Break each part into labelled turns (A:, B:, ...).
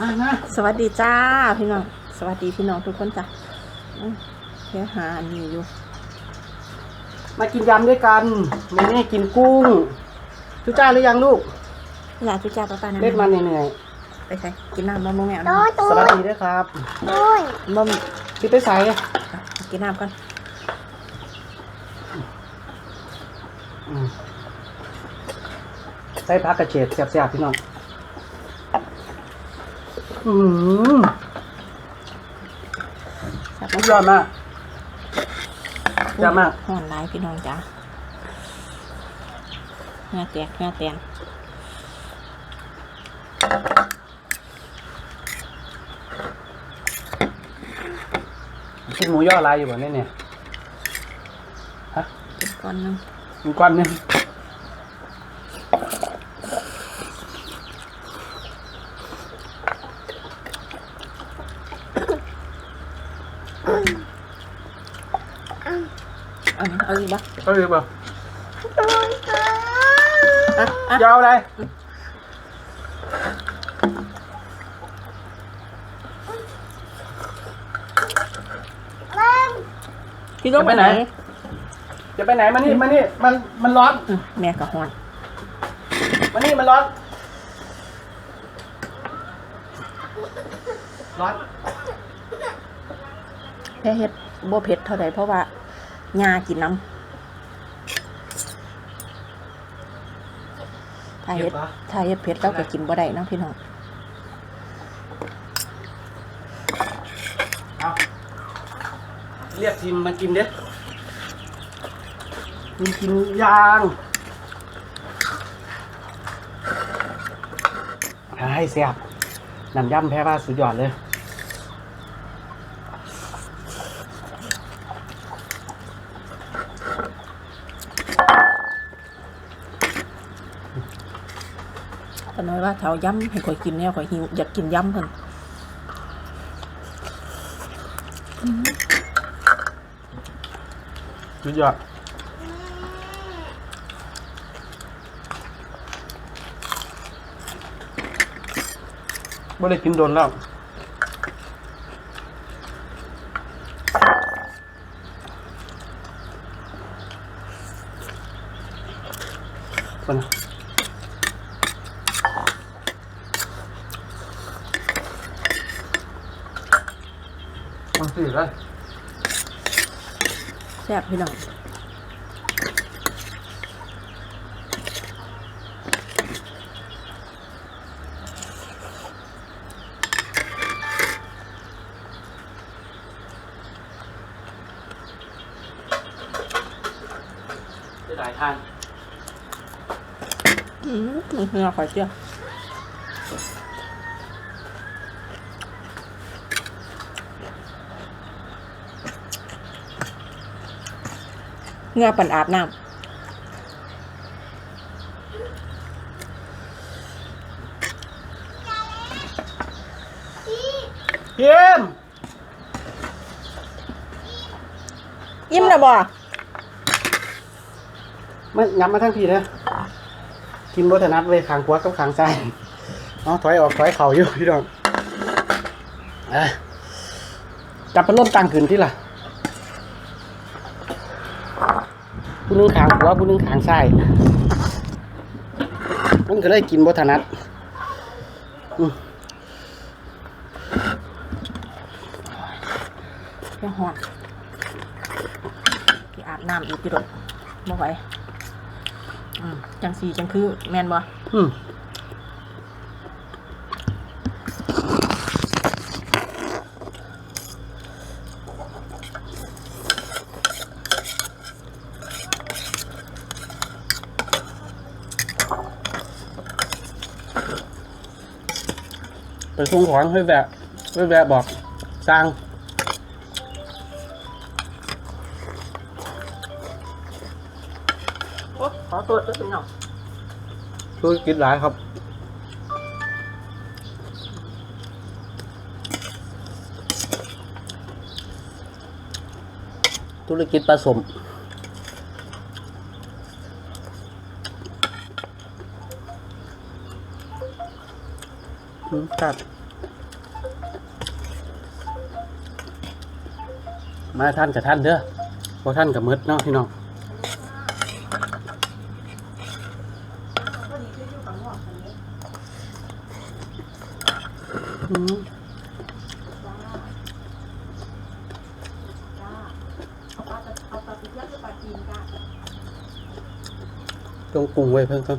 A: มามา
B: สวัสดีจ้าพี่น้อง สวัสดีพี่น้องทุกคนจ้ะอืมแค่หาอันนี้อยู่
A: มากินยำด้วยกันเมนี่กินกุ้งทุจ้าหรือยังลูก
B: อยากจุจ้าป้าป้านะ
A: เล่นมาเหนื่อย
B: ไปใส่กินน้ำบ้มแมว
C: โด
B: นะ
C: ย
A: ๆ
C: ตั
A: ส
C: ว
A: วัสดีด้วยครับ
C: โดย
B: บ้ม
A: พี่ไปใส่
B: กินน้ำก่อน
A: อืมใส่ผักกระเฉดแซ่บๆพี่น้อง อืม
B: สับ
A: สุดยอดมากยอดมาก
B: ห่อนหลายพี่น้องจ้าเนื้อแตกเนื้อแตน
A: กินหมูย่อลายอยู่บ่เนี่ยเนี่ยฮะ
B: กินก้อนหนึง
A: หมูก้ อนหนึง
B: เอาไหมเอาอีกบ่
A: เอ้ยบ่
B: อะอะ
A: ยาวอะไร
B: พี่ต้องไปไหน
A: จะไปไหนมานี่มานี่มันมันร้อน
B: อืมแม่กับห่อน
A: มานี่มันร้อน ร้อน
B: แค่เฮ็ดบ่เผ็ดเท่าไหร่เพราะว่าหญ้ากินน้ำถ้าเฮ็ดถ้าเฮ็ดเผ็ดเราก็กินบ่ได้เนาะพี่น้อง
A: เอาเรียกทีมมากินเด็ดกินกินยางให้เสียบน้ำยำแพ้ว่าสุดยอดเลย
B: ก็น้อยว่าเถาย้ำให้ข่อยกินเนี่ยข่อยหิวอยากกินย้ำเพิ่น
A: สุดยอดไม่ได้กินโดนแล้วมันสิเลย
B: แซ่บพี่น้อง
A: จะหลายทาง
B: อืมเนื้อข่อยเจีย เนื้อปั่นอาบน้
A: เยี่ยมำ
B: ยิ้มแล้วบ่
A: มันงับมาทั้งทีเลยกินรถนัดไว้ขางขวากับขางซ้ายเอาถอยออกถอยเข่าอยู่พี่น้องเอ้ยจับเป็นร่มตั้งขึ้นที่ล่ะผู้ห นึงขางขวาผู้หนึงขางซ้ายมันก็เลยกินบถนัดอืม
B: แค่หอดที่อาบน้ำอีกพี่ดอกบ่ไหวอืมจังสีจังคือ แม่นบ่
A: อืม ไปส่งของให้แวะให้แวะบอกสร้าง
B: โอ้ขอตัวตัวพี่น้อง
A: ธุรกิจหลายครับธุรกิจผสม หมูสับมาท่านกับท่านเด้อพอท่านกับมืดเนาะพี่น้องต้องปรุงไว้เพิ่มครับ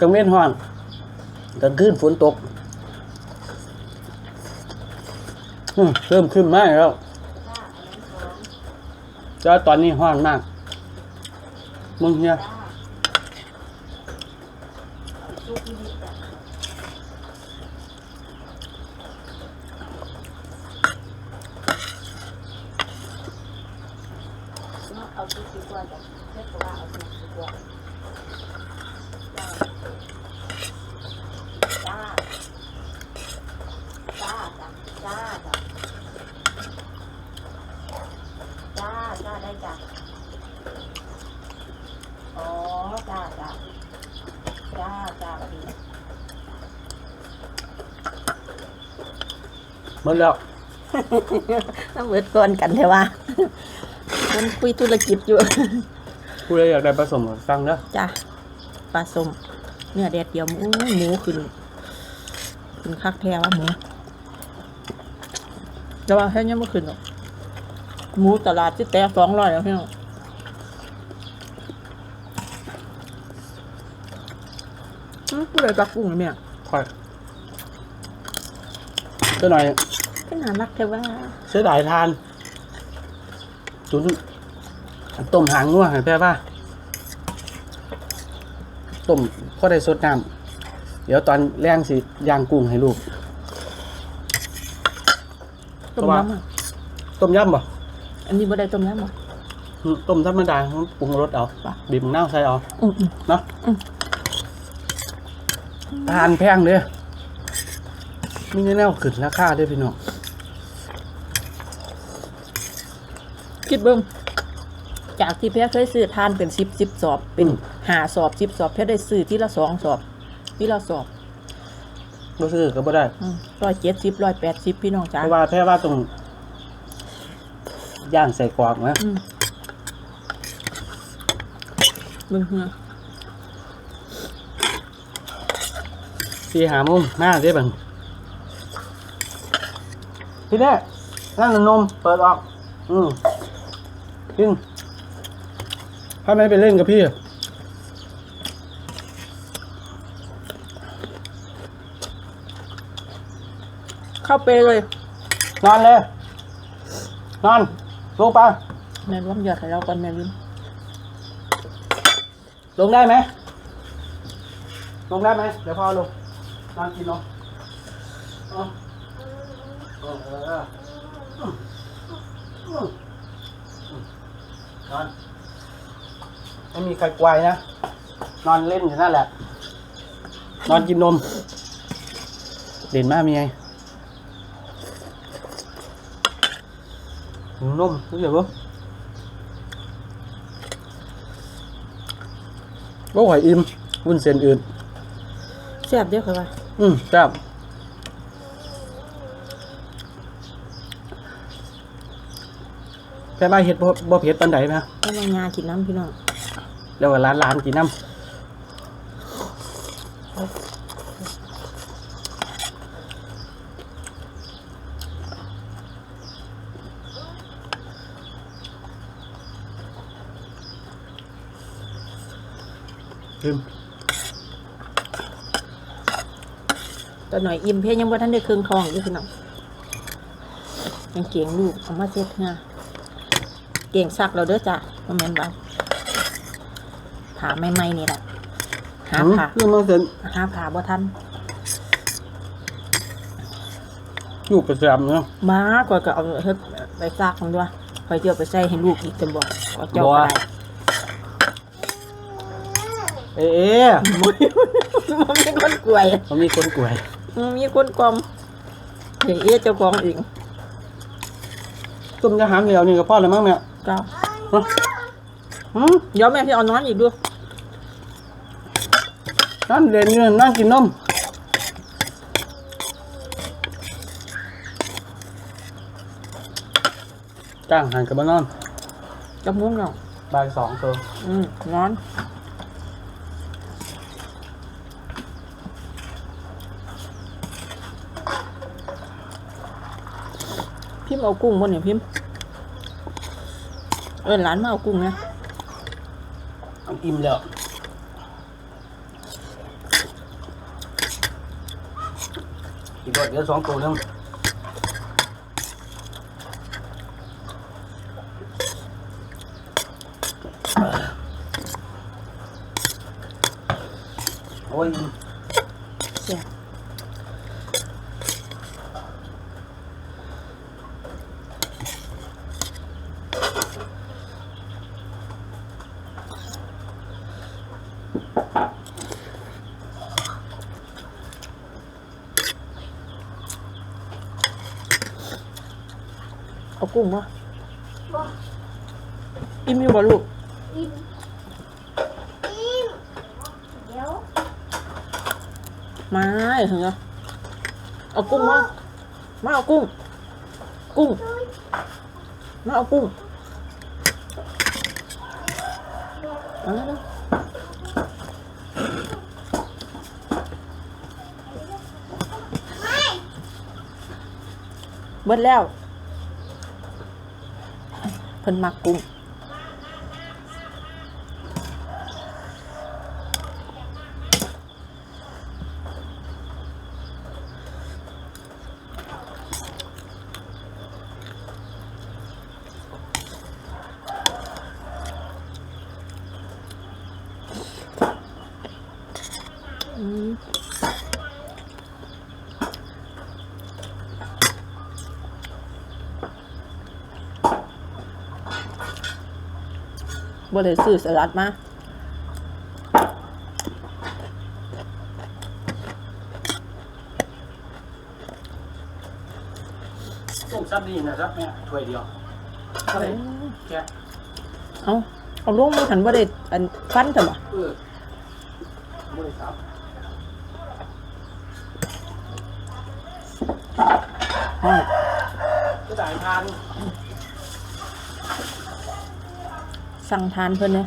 A: กลางเว้นห้อนกลางคืนฝนตกเริ่มขึ้นมากแล้วแล้วตอนนี้ห้อนมาก มึงเนี่ย
B: เอาชุดดีกว่าจ้ะเช็ดตัวเอาชุดดีกว่าจ้าจ้าจ้ะจ้าจ้ะจ้าจ้าได้จ้ะอ๋อจ้าจ้าจ้าจ้าสวัสดี
A: หมดแล้ว
B: ต้องเวิร์ดก่อนกันใช่ว่ามันคุยธุรกิจอยู่
A: ผู้ใดอยากได้ผสมสั่งเด้อ
B: จ้ะปลาส้มเนื้อแดดเดียวหมูหมูขึ้นขึ้นคักแท้ว่าหมูแต่ว่าแค่นี้ไม่ขึ้นหรอกหมูตลาดที่แต่สองร้อยแล้วพี่น้องอืมผู้ใดปักกุ้งเนี่ย
A: ค่อยเจ้าหน่อย
B: ก็น่ารักแค่ว่า
A: เสียดายทานตุนต้มหางงัวให้แพ่ป่ะต้มก็ได้สดน้ำเดี๋ยวตอนแรงสิย่างกุ้งให้ลูก
B: ต้มยำอะ
A: ต้มยำบ่
B: อันนี้บ่ได้ต้มยำอะ
A: อืมต้มธรรมดาปรุงรสเอา
B: ป่ะ
A: บีบมะนาวใส่เอา
B: อืมอืม
A: เนาะ
B: อืม
A: ทานแพงเด้อมีแนวขึ้นราคาเด้อพี่น้อง
B: คิดเบิ้งจากที่แพ้เคยซื้อทานเป็นสิบสิบสอบ เป็นหาสอบสิบสอบแพ้ได้ซื้อที่ละสองสอบ ที่ละสอบ
A: บ่ซื้อก็บ่ได้
B: ร้อยเจ็ดสิบร้อยแปดสิบพี่น้องจ้า
A: เพราะว่าแพ่ว่าตรงย่างใส่กรอกนะ
B: อืมเบิ้งเหือ
A: สี่หาโมงมาเด้อบังพี่แน่นั่นน่ะนมเปิดออก อืม กินถ้าไม่ไปเล่นกับพี่
B: เข้าเปเลย
A: นอนเลย นอนลงไป
B: แม่ร่วมยอดให้เราก่อนแม่วิน
A: ลงได้ไหมลงได้ไหมเดี๋ยวพอลงนอนกินนมเอาเออเออเอออืมอืมอืม นอน ไม่มีใครกวายนะ นอนเล่นอยู่นั่นแหละ นอนกินนม เด่นมากมีไงหิวนมรู้สึกปะว่าหอยอิ่มวุ้นเส้นอื่น
B: แซ่บเด้อค่ะว่า
A: อืมครับ แต่ว่าเห็ดบ่บ่เผ็ดปานใดนะ
B: ก็มางานกินน้ำพี่น้อง
A: แล้วก็ร้านร้านกินน้ำชิม
B: ตอนหน่อยอิ่มเพียยังว่าท่านได้เครื่องทองอยู่พี่น้องยังเก่งลูกเอามาเช็ดเงา เก่งซักเราเด้อจ้ะมาแมนบ้าผ่าไม่ไม่ๆนี่แหละหา
A: หืม
B: ผ่า
A: เรื่องมันเสร็จ
B: หาผ่าบ่ทัน
A: อยู่ประจำเนาะ
B: มากว่าก็เอาเฮ็ดไปซักมันด้วยคอยเจียวไปใส่ให้ลูกอีกจะบอกก็เจ้า
A: บ่
B: ก็ได้
A: เอ๊ะ
B: มันมีคนกล้วย
A: มันมีคนกล้วย
B: มันมีคนกลอมเฮ้ยเอ๊ะเจ้าของเอง
A: ต้มยำหางเหลียวนี่ก็พอแล้วมั้งเนี่ย
B: ก็
A: ฮะหืม
B: เดี๋ยวแม่พี่เอานอนอีกด้วย
A: นั่นเด่นอยู่นั่งกินนมจ้างหันกับบ้านนอน
B: จะม่วงเนาะ
A: บ่ายสองตัว
B: อืมนอนพิมพ์เอากุ้งบนเนี่ยพิมพ์ เออหลานมาเอากุ้งนะ
A: อิ่มแล้วอีกดอกเดียวสองตัวนึงโอ้ย
B: เสีย กุ้งมา
C: บ่
B: อิ่มอยู่บ่ลูก
C: อิ่มอิ่มเดี๋ยว
B: มาเหรอเอากุ้งมามาเอากุ้ง กุ้งมาเอากุ้งเอามาเร็วเบิดแล้ว เพิ่นมักกุ้ง อืม บ่ได้ซื้อสลัดมา
A: ต้มซับดีนะครับเนี่ยถ้วยเดียวเท่าไหร่แกะ
B: เอาเอาลงมาหันบ่ได้อันฟันซะบ่
A: เออไม่ได้ซับ
B: ฮ้อน
A: ก็จ่ายทาน
B: สั่งทานเพิ่นเด้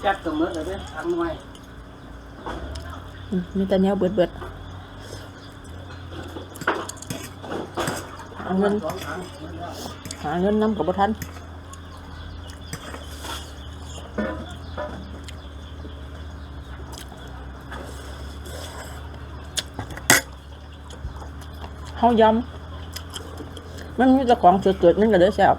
A: แก๊กตัวเมื่อเลยเด้อทางหน่วย
B: อืมมีแต่แนวเบิดเบิดหาเงิน
A: สองทางหมดแล้ว
B: หาเงินนำกับบ่ทัน เฮายำมันมีแต่ของสดๆนั่นก็เลยแซ่บ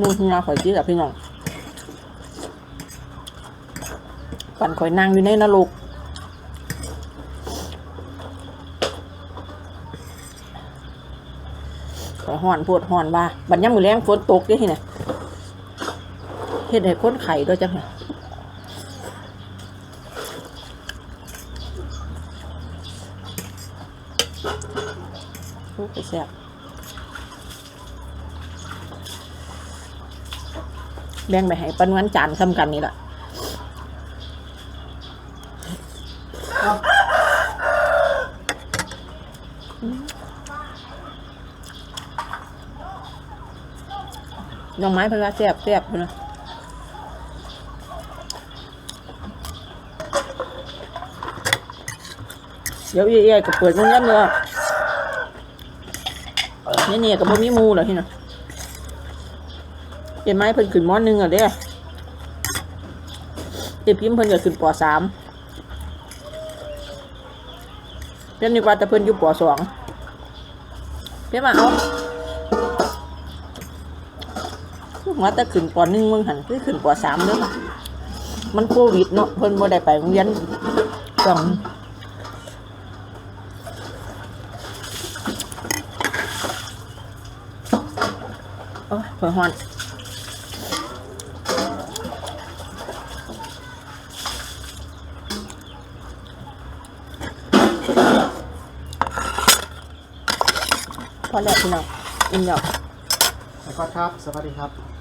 B: มูทงาข่อยจีกับพี่น้องปั่นข่อยนางอยู่ในนรกข่อย ห่อนปวดห่อนว่าบัดย่ำมือแรงฝนตกด้ที่ไหนเฮ็ดให้คนไข่ด้วยจังไงโอ้แซ่บแบ่งไปให้ปันวันจานซ้ำกันนี่แหละ น้องไม้เพิ่นว่าแซ่บแซ่บเพิ่นว่เดี๋ยวเอ้ยๆก็เปิดโรงแรมเลยอนี่เนี่ยกับ่มีหมูเหรอที่น่ะเห็นไม้เพิ่นขึ้นม้อนหนึ่งอะเด้เด็กพิมเพิ่นก็ขึ้นปอสามเพิ่นนี่ว่าแต่เพิ่นอยู่ปอสองเพิ่นมาเอา ว่าแต่ขึ้นปหนึ่งมึงหันคือขึ้นปสามเด้อมันโควิดเนาะเพิ่นบ่ได้ไปโรงเรียนช่วงโอ้ยเผื่อฮอนพอแล้วพี่น้องอินดอก
A: แล้วก็ครับ สวัสดีครับ